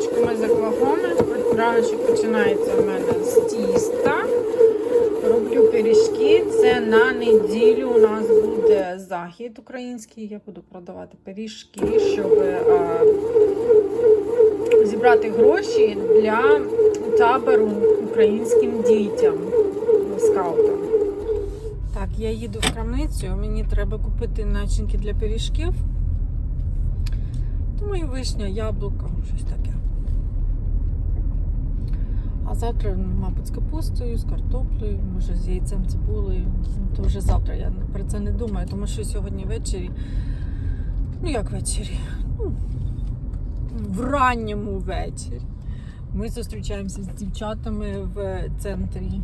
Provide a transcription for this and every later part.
відправочками з аквагону. Відправочок починається в мене з тіста. Роблю пиріжки. Це на неділю у нас буде захід український. Я буду продавати пиріжки, щоб а, зібрати гроші для табору українським дітям скаутам. Так, я їду в крамницю, мені треба купити начинки для пиріжків. Думаю, вишня, яблуко, щось таке. А завтра, мабуть, з капустою, з картоплею, може з яйцем цибулею. Ну, То вже завтра я про це не думаю, тому що сьогодні ввечері. Ну як ввечері? Ну, в ранньому вечері. Ми зустрічаємося з дівчатами в центрі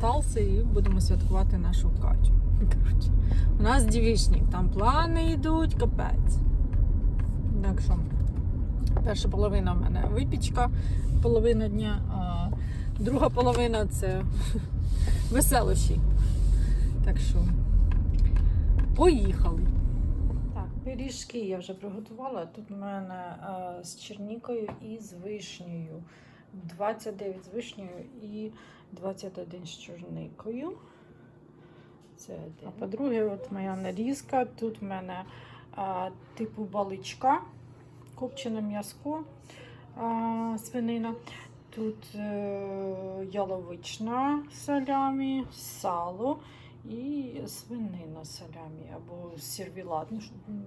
Талси і будемо святкувати нашу Катю. Коротше, у нас дівічник, там плани йдуть, капець. Так що, перша половина в мене випічка, половина дня, а друга половина це веселощі. Так що, поїхали. Так, пиріжки я вже приготувала. Тут в мене е, з чернікою і з вишнею. 29 з вишнею і 21 з чорникою. Це один. А по-друге, от моя нарізка. Тут в мене а, типу баличка, копчене м'язко, свинина. Тут е, яловична салямі, сало і свинина салямі або сервілат. Ну, що, м,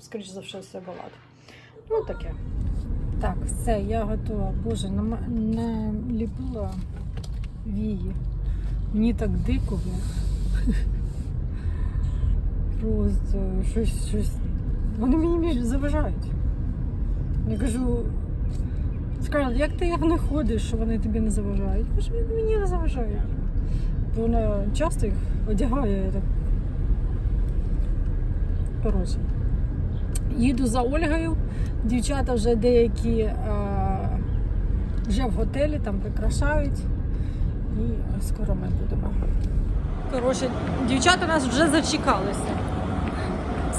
скоріш за все, сервілат. Ну таке. Так, все, я готова. Боже, нама- наліпила вії. Мені так дико. Просто щось, щось. Вони мені заважають. Я кажу, Скарлет, як ти них ходиш, що вони тобі не заважають? Кажу, «Вони мені не заважають. Бо вона часто їх одягає. Я так. Коротше. Їду за Ольгою. Дівчата вже деякі е, вже в готелі, там прикрашають. І скоро ми будемо. Коротше, дівчата нас вже зачекалися.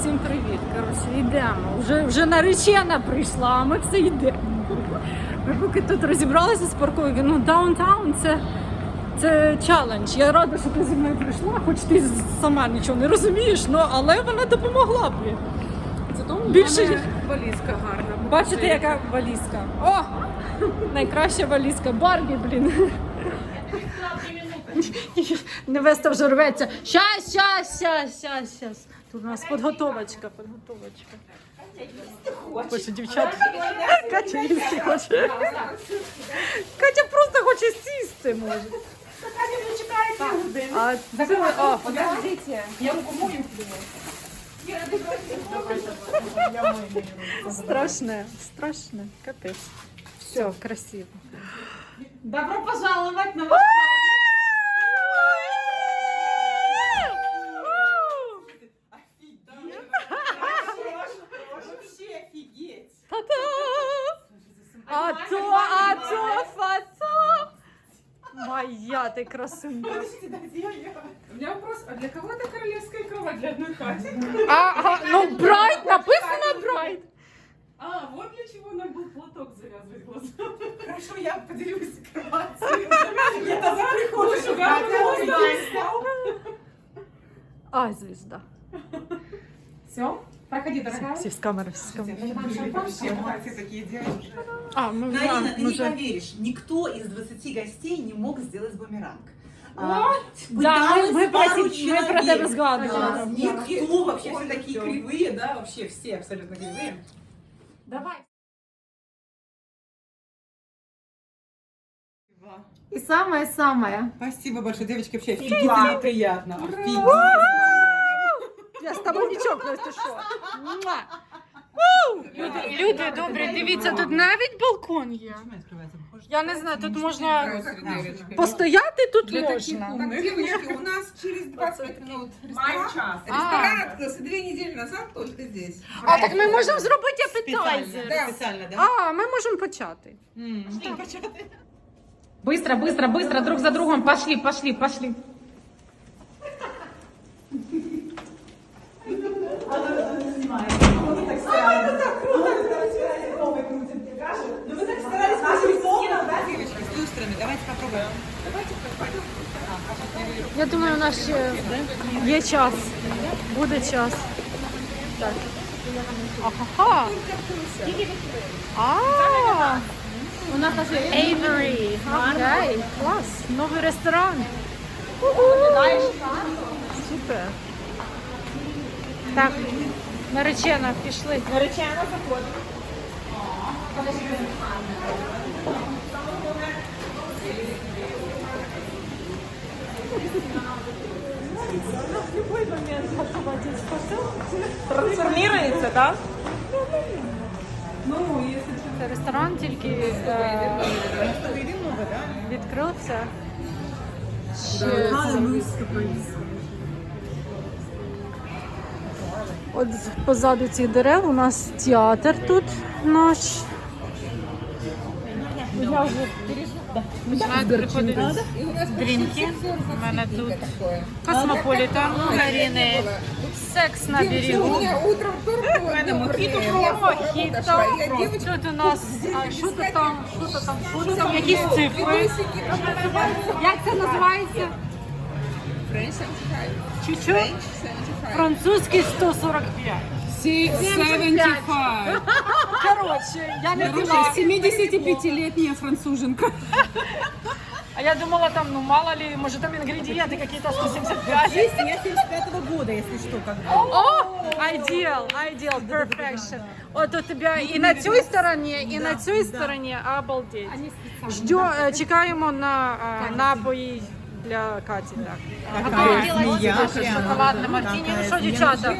Всім привіт. Коротше, йдемо. Вже, вже наречена прийшла, а ми все йдемо. Ми поки тут розібралися з парковки, ну даунтаун це, це челендж. Я рада, що ти зі мною прийшла, хоч ти сама нічого не розумієш, ну, але вона допомогла блін. Зато у Більше- мене валізка гарна. Бачите, яка валізка? О! Найкраща валізка. Барбі, блін. Невеста вже рветься. Щас, щас, щас, щас, щас. Тут у нас підготовочка, підготовочка. Хоче дівчата. Катя їсти хоче. Катя просто хоче сісти, може. А це, о, Подождите, я руку мою. страшне, страшне, капець. Все, красиво. Добро пожаловать на ваш ты я. У меня вопрос, а для кого это королевская кровать для одной Кати? А, а, ну, Брайт, написано Брайт. А, вот для чего нам был платок завязывать глаза. Хорошо, я поделюсь кроватью. Я тогда прихожу, Ай, звезда. Все, проходи, дорогая. Все с камеры, все с камеры. Вообще, платья такие. А, мы, да, Марина, ты мы не же... поверишь, никто из 20 гостей не мог сделать бумеранг. What? Да, мы- пыталось мы пару про те- мы про человек. тебя разговаривали. А, Никто, вообще все такие кривые, да, вообще все абсолютно кривые. Давай. И самое-самое. Спасибо большое, девочки, вообще офигительно приятно. Офигительно. Я з тобою не чокнусь, ти що? Муа. Ву! Люди, люди, добрі, дивіться, тут навіть балкон є. Я не знаю, тут можна постояти, тут можна. Так, девочки, у нас через 25 минут ресторан. час. Ресторан открылся две недели назад только здесь. А, так ми можемо зробити апетайзер. Да. Специально, да? А, ми можемо почати. Быстро, быстро, быстро, друг за другом. Пошли, пошли, пошли. Я думаю, у нас ще є час. Буде час. Так. Ага. А, У нас є Avery. Окей, клас. Новий ресторан. Супер. Так, наречена, пішли. Наречена заходить. Трансформируется, да? Це ресторан тільки е, відкрився. Ще От позаду цих дерев у нас театр тут наш. Я вже Приходити дрінки. У мене тут космополітен, Каріни, секс на берегу. утром турку. Мохіто, Тут у нас, що то там, що то там, що там, якісь цифри. Як це називається? Чуть-чуть? Французький 145. 75. Коротше, я не була. 75-летняя француженка. А я думала там, ну мало ли, может там ингредиенты какие-то 175. Я 75 года, если что, как бы. О, ideal, ideal, perfection. Вот у тебя и на цій стороні, і на цій стороні, обалдеть. Ждем, е, чекаємо на е, напої для Каті. Так. Готові робити шоколадне мартіні. Ну що, дівчата?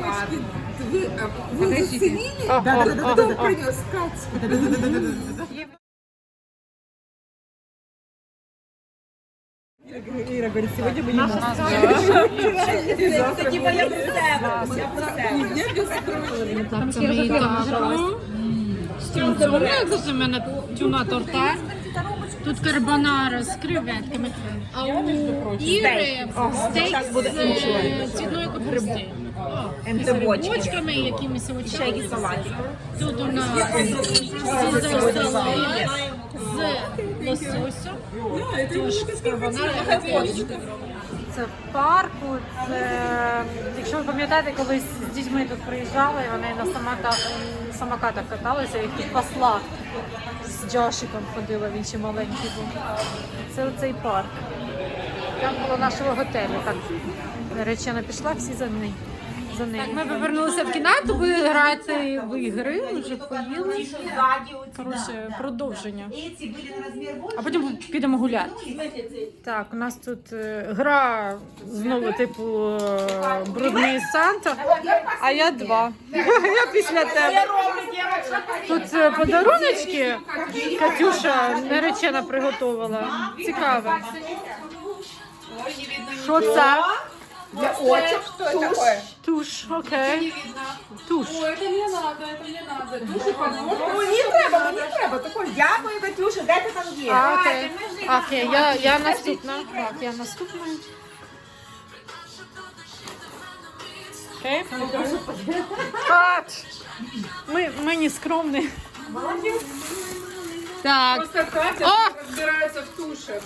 Вы, вы заценили, О, о, о, кто о. принес Катю? Ира говорит, сегодня мы не Наша можем. страна. Типа я без себе. Так, це мої тато. Струнцове, як завжди в мене тюна торта. Тут карбонара з креветками. А у Іри стейк з цвітною капустою. З грибочками і якимись овочами. Тут у нас сізер салат з лососем. Тож з карбонарою. Це в парку. Це, якщо ви пам'ятаєте, колись з дітьми тут приїжджали, вони на самока- самокатах каталися, їх тут пасла з Джошиком ходила, він ще маленький був. Це оцей парк. Там було нашого готелю. Так, наречена пішла, всі за нею. За нею. Ми повернулися в кімнату, ви граєте в ігри, вже поїли. Коротше, продовження. А потім підемо гуляти. Так, у нас тут е, гра знову типу е, брудний Санта, а я два. Я після тебе. Тут е, подаруночки Катюша наречена приготувала. Цікаво. Що це? Для очек, что это такое? Туш, окей. Туш. Ну, не треба, не треба. Такой, дякую, Катюша, ти там є? А, окей. Окей, я, я наступна. Так, я наступна. Окей. Кат! Ми, ми не скромні. Так. О! разбирается в тушах.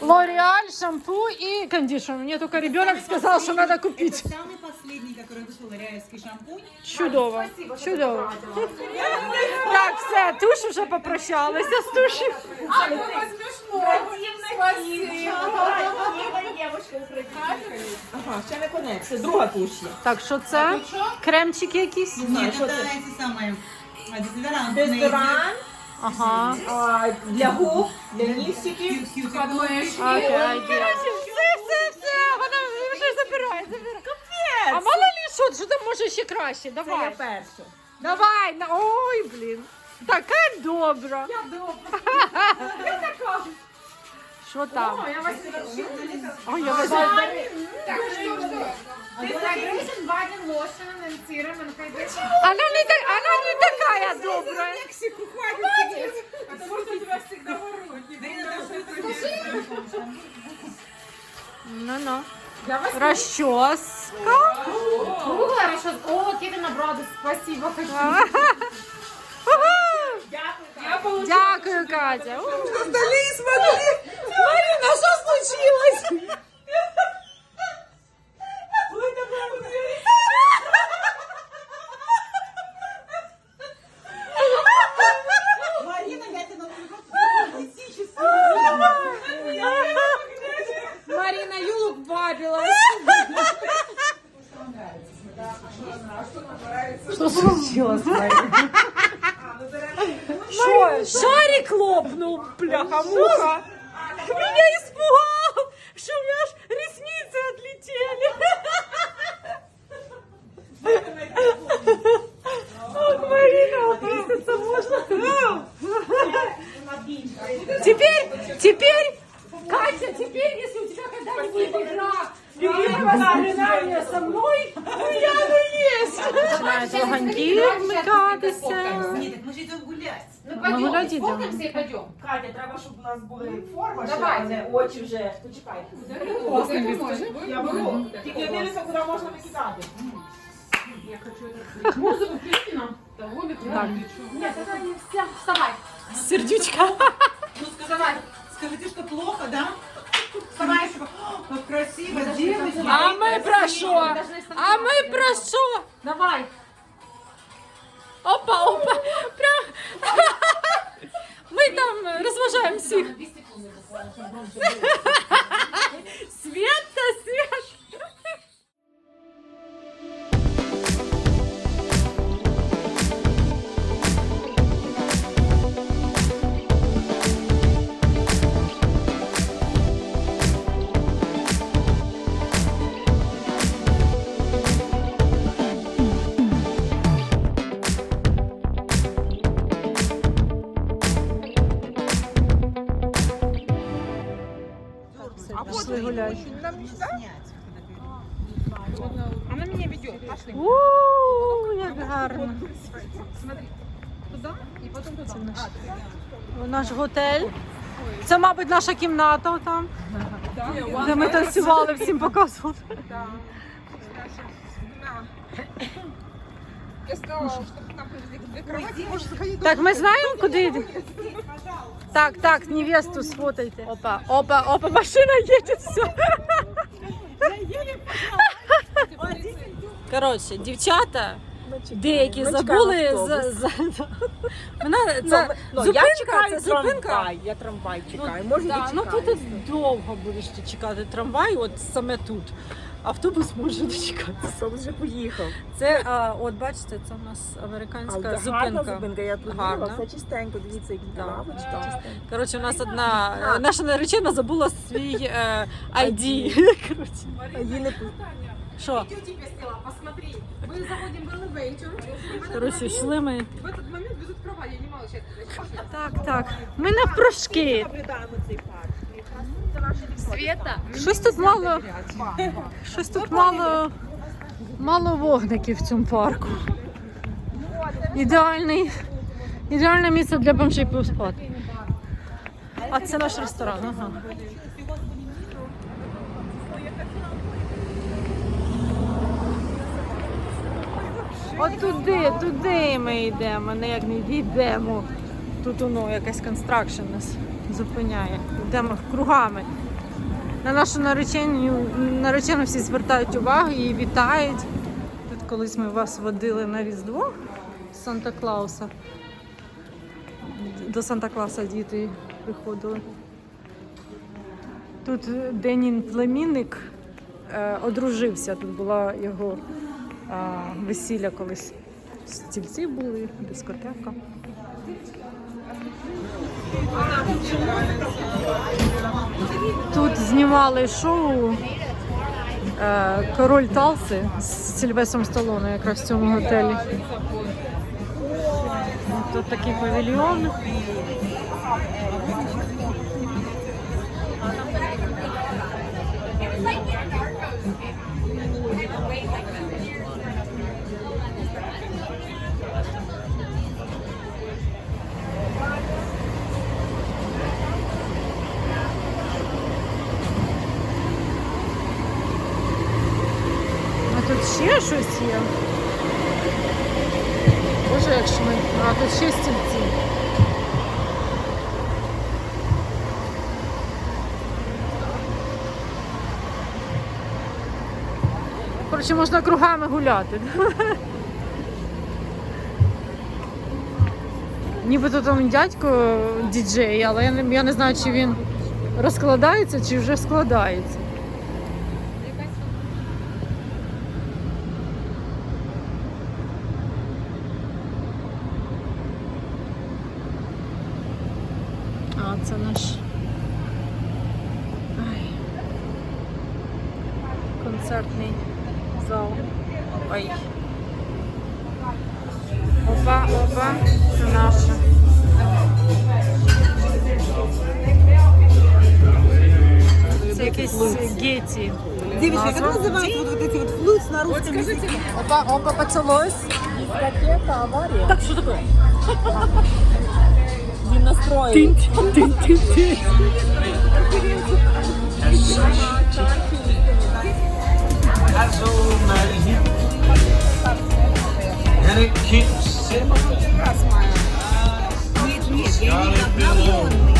Лореаль, шампу и кондишн. Мне только ребенок сказал, что надо купить. Самый последний, который вышел, ряевский шампунь. Чудово. Чудово. Так, все, туш вже попрощалися з туші. Ага, ще не конець, це друга тушня. Так, що це? Кремчики якісь? Нет, это эти самые. а, Дезодорант. Ага. а, для губ, для нігтиків. Окей, Все, все, все. Вона вже забирає, забирає. А мало ли що, що там може ще краще? Це я Давай. першу. Давай. на- Ой, блін. Така добра. Я добра. Що там? Ой, я вас Она не, та- она не такая добрая. Мексику хватить. Потому что тебя всегда воруют. Ну-ну. Расческа. О, Кевін набрав, спасибо. Дякую, Катя. У. Вдали, смотри. Marina, só когда-нибудь игра, любые воспоминания со мной, ну я ну есть. Начинает вогоньки вмикатися. Нет, так мы же идем гулять. Ну Ну, пойдем, гулять идем. сфоткаемся и пойдем. Катя, треба, щоб у нас були форма, ще, Давайте. а не очі вже. Почекайте. Я беру. Тільки я дивлюся, куди можна викидати. Музыку включи нам. Того Так. Нет, это не вся. Вставай. Сердючка. Ну, вставай. Скажите, что плохо, да? Вставай, что О, как красиво, девочка. А ми про що? А ми про що? Давай. Опа, опа. Прям. Ми там розважаємо всіх. Две секунды наш, готель. Це, мабуть, наша кімната там, де ми танцювали, всім показували. Я сказала, чтобы нам привезли кровати. Так, ми знаємо, куди йти? Так, так, невесту сфотайте. Опа, опа, опа, машина їде, все. Коротше, дівчата, деякі забули за, за. Вона, це Ну, зупинка, я чекаю це зупинка. трамвай, я трамвай чекаю. Може, Да, ну дочекаюся. тут довго будеш чекати трамвай, от саме тут. Автобус може дочекатися. Автобус вже поїхав. Це, а, от бачите, це у нас американська Але зупинка. гарна зупинка, я тут Гарна. все чистенько, дивіться, які Да. лавочки. Коротше, у нас одна наша наречена забула свій е, ID. Коротше, А її не пу- що? сняла, посмотри. Мы заходим в elevator. Коротше, йшли ми. В этот момент везут кровать. Я не могла сейчас. Так, так. Ми наблюдаємо цей. Света. Щось тут мало. Щось тут мало. Мало вогників в цьому парку. Ідеальний. Ідеальне місце для бомжей поспати. А це наш ресторан. Ага. От туди, туди ми йдемо, не як не йдемо. Тут воно якась констракшн нас зупиняє. Йдемо кругами. На нашу наречену, наречену всі звертають увагу і вітають. Тут колись ми вас водили на Різдво Санта-Клауса. До Санта-Клауса діти приходили. Тут Денін племінник е, одружився. Тут була його весілля колись. Стільці були, дискотека. Тут знімали шоу е, Король Талси з Сільвесом Сталоне якраз в цьому готелі. Тут такий павільйон. тут ще стільці. Коротше, можна кругами гуляти. Нібито там дядько діджей, але я не, я не знаю, чи він розкладається, чи вже складається. А, це наш. Ай. Концертний зал. Ой. Опа, опа, це наше. Це якийсь геті. Девочка, как называется вот, вот эти вот флут на русском языке? Опа, опа, почалось. Дискотека, аварія. Так, що таке? Він настроїв. That's all night. And it keeps it. Нет, нет, я не Started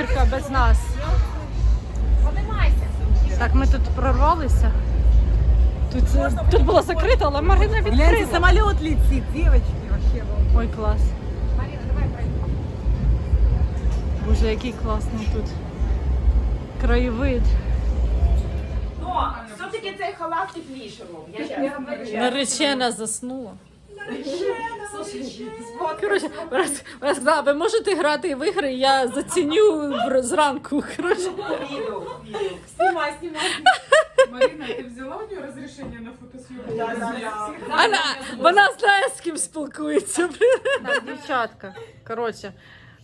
вечірка без нас. Так, ми тут прорвалися. Тут, е, тут було закрито, але Марина Гляньте, відкрила. самолет летит, девочки, вообще. Ой, клас. Марина, давай пройдемо. Боже, який класний тут краєвид. Но все-таки цей халат тепліше робить. Я. Наречена заснула. Коротше, вона раз вона сказала, ви можете грати в ігри, я заціню в- зранку. Коротше. Знімай. Марина, ты взяла у нее разрешение на фотосъемку? Вона, вона знає, з ким спілкується. Так, дівчатка. Коротше,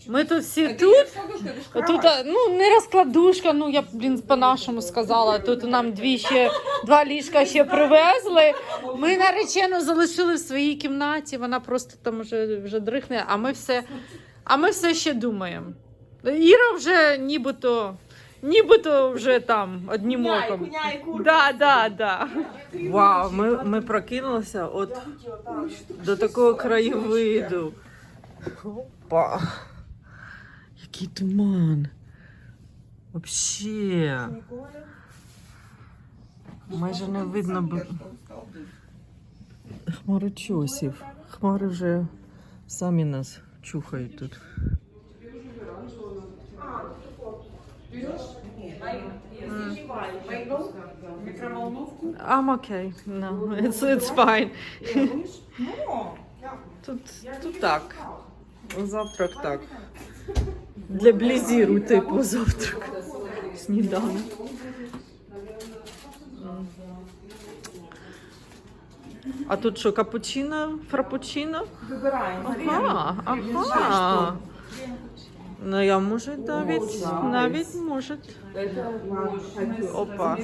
ми тут всі тут. Тут а, ну не розкладушка, ну я б, блін по-нашому сказала. Тут нам дві ще два ліжка ще привезли. Ми наречену залишили в своїй кімнаті. Вона просто там вже, вже дрихне, а ми все, а ми все ще думаємо. Іра вже нібито, нібито вже там одним Куняє, оком. Да, да, да. Вау, ми, ми прокинулися от до такого краєвиду. Опа. Який туман. Вообще. Майже не видно б... хмарочосів. Хмари вже самі нас чухають тут. I'm okay. No, it's, it's fine. Тут, тут так. Завтрак так. Для блізіру, типу, завтрак. Сніданок. А тут що, капучино, фрапучино? Вибираємо. Ага, ага. Ну, я можу навіть, навіть може. Опа.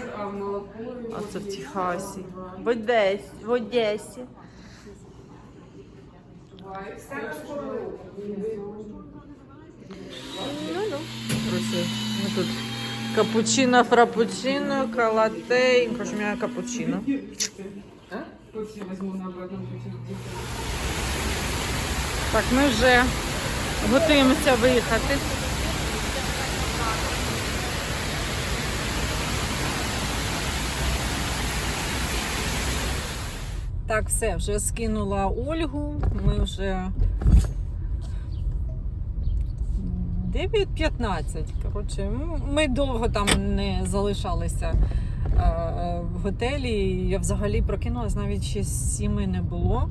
А це в Техасі. В Одесі. В Одесі. Короче, ми тут капучино, фрапучино, калате. Короче, у меня капучино. Так, ми вже готуємося виїхати. Так, все, вже скинула Ольгу. Ми вже 9.15. Коротше, ми довго там не залишалися е, в готелі. Я взагалі прокинулась, навіть ще сіми не було.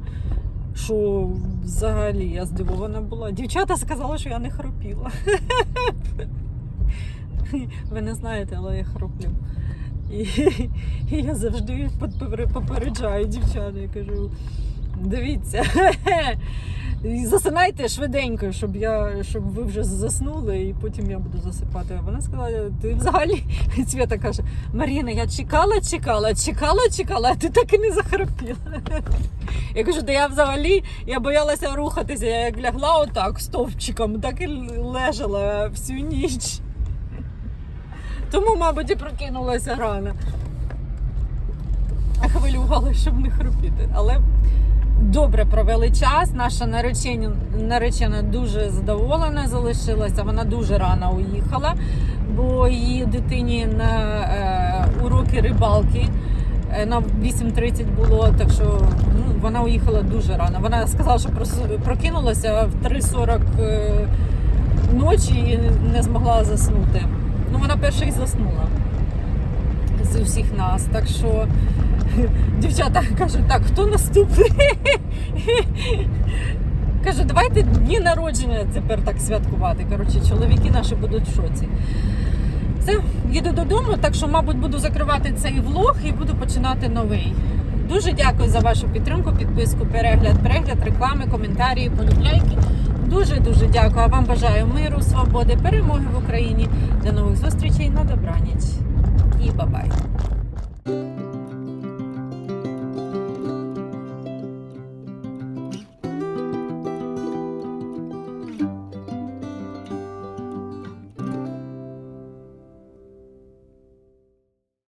Що взагалі я здивована була. Дівчата сказали, що я не хропіла. Ви не знаєте, але я хроплю. І, і я завжди попереджаю дівчат. Я кажу: дивіться, і засинайте швиденько, щоб я щоб ви вже заснули, і потім я буду засипати. А Вона сказала, ти взагалі Свята каже: Маріна, я чекала, чекала, чекала, чекала, а ти так і не захропіла. Я кажу, да я взагалі я боялася рухатися. Я як лягла отак стовпчиком, так і лежала всю ніч. Тому, мабуть, і прокинулася рано. Хвилювалася, щоб не хропіти. Але добре провели час. Наша наречена, наречена дуже задоволена залишилася. Вона дуже рано уїхала, бо її дитині на е, уроки рибалки е, на 8.30 було, так що ну, вона уїхала дуже рано. Вона сказала, що прокинулася в 3.40 е, ночі і не змогла заснути. Ну, вона перша і заснула з усіх нас. Так що дівчата кажуть, так, хто наступний? Кажу, давайте дні народження тепер так святкувати. Коротше, чоловіки наші будуть в шоці. Все, їду додому, так що, мабуть, буду закривати цей влог і буду починати новий. Дуже дякую за вашу підтримку, підписку, перегляд, перегляд, реклами, коментарі, полюбляйки. Дуже дуже дякую. А вам бажаю миру, свободи, перемоги в Україні. До нових зустрічей на добраніч і бабай.